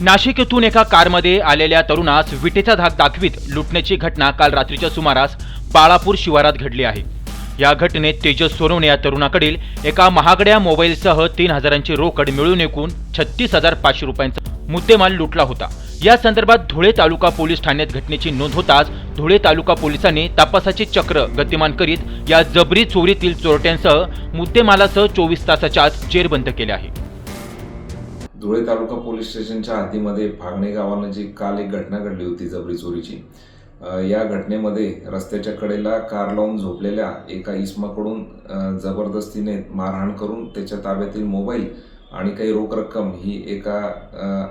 नाशिक येथून एका कारमध्ये आलेल्या तरुणास विटेचा धाक दाखवीत लुटण्याची घटना काल रात्रीच्या सुमारास बाळापूर शिवारात घडली आहे. या घटनेत तेजस सोनवणे या तरुणाकडील एका महागड्या मोबाईलसह तीन हजारांची रोकड मिळून एकूण छत्तीस हजार पाचशे रुपयांचा मुद्देमाल लुटला होता. या संदर्भात धुळे तालुका पोलीस ठाण्यात घटनेची नोंद होताच धुळे तालुका पोलिसांनी तपासाचे चक्र गतिमान करीत या जबरी चोरीतील चोरट्यांसह मुद्देमालासह चोवीस तासाच्या आत जेरबंद केले आहे. धुळे तालुका पोलीस स्टेशनच्या हद्दीमध्ये फागणे जी काल एक घटना घडली होती जबरी चोरीची या घटनेमध्ये रस्त्याच्या कडेला कार लावून झोपलेल्या एका इसमाकडून जबरदस्तीने मारहाण करून त्याच्या ताब्यातील मोबाईल आणि काही रोख रक्कम ही एका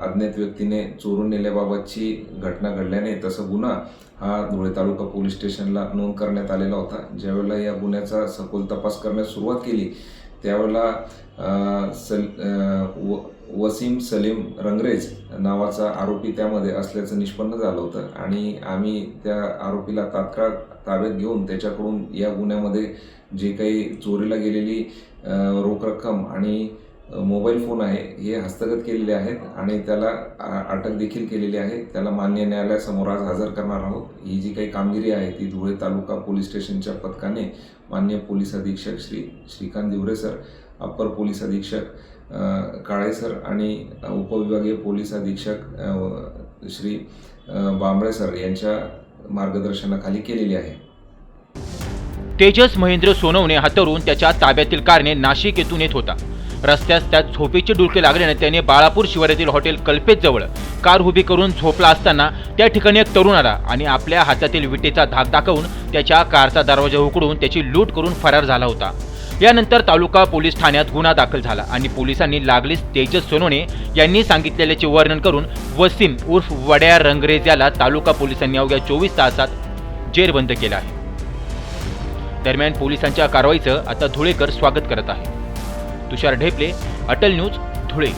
अज्ञात व्यक्तीने चोरून नेल्याबाबतची घटना घडल्याने तसं गुन्हा हा धुळे तालुका पोलीस स्टेशनला नोंद करण्यात आलेला होता. ज्यावेळेला या गुन्ह्याचा सखोल तपास करण्यास सुरुवात केली त्यावेळेला सल व वसीम सलीम रंगरेज नावाचा आरोपी त्यामध्ये असल्याचं निष्पन्न झालं होतं. आणि आम्ही त्या आरोपीला तात्काळ ताब्यात घेऊन त्याच्याकडून या गुन्ह्यामध्ये जे काही चोरीला गेलेली रोख रक्कम आणि मोबाईल फोन आहे हे हस्तगत केलेले आहेत आणि त्याला अटक देखील केलेली आहे. त्याला मान्य न्यायालयासमोर आज हजर करणार आहोत. ही जी काही कामगिरी आहे ती धुळे तालुका पोलीस स्टेशनच्या पथकाने मान्य पोलीस अधीक्षक Shri Shrikant Diware sir upper police अधीक्षक काळे सर आणि उपविभागीय पोलीस अधीक्षक श्री बांबळे सर यांच्या मार्गदर्शनाखाली केलेली आहे. तेजस महेंद्र सोनवणे हातरून त्याच्या ताब्यातील कारने नाशिक येथून येत होता. रस्त्यास त्यात झोपेचे डुलके लागल्याने त्याने बाळापूर शिवारातील हॉटेल कल्पेतजवळ कार उभी करून झोपला असताना त्या ठिकाणी एक तरुण आला आणि आपल्या हातातील विटेचा धाक दाखवून त्याच्या कारचा दरवाजा उकडून त्याची लूट करून फरार झाला होता. यानंतर तालुका पोलीस ठाण्यात गुन्हा दाखल झाला आणि पोलिसांनी लागलीच तेजस सोनोने यांनी सांगितलेल्याचे वर्णन करून वसीम उर्फ वड्या रंगरेज याला तालुका पोलिसांनी अवघ्या चोवीस तासात जेरबंद केलं आहे. दरम्यान पोलिसांच्या कारवाईचं आता धुळेकर स्वागत करत आहे. तुषार ढेपले अटल न्यूज धुळे.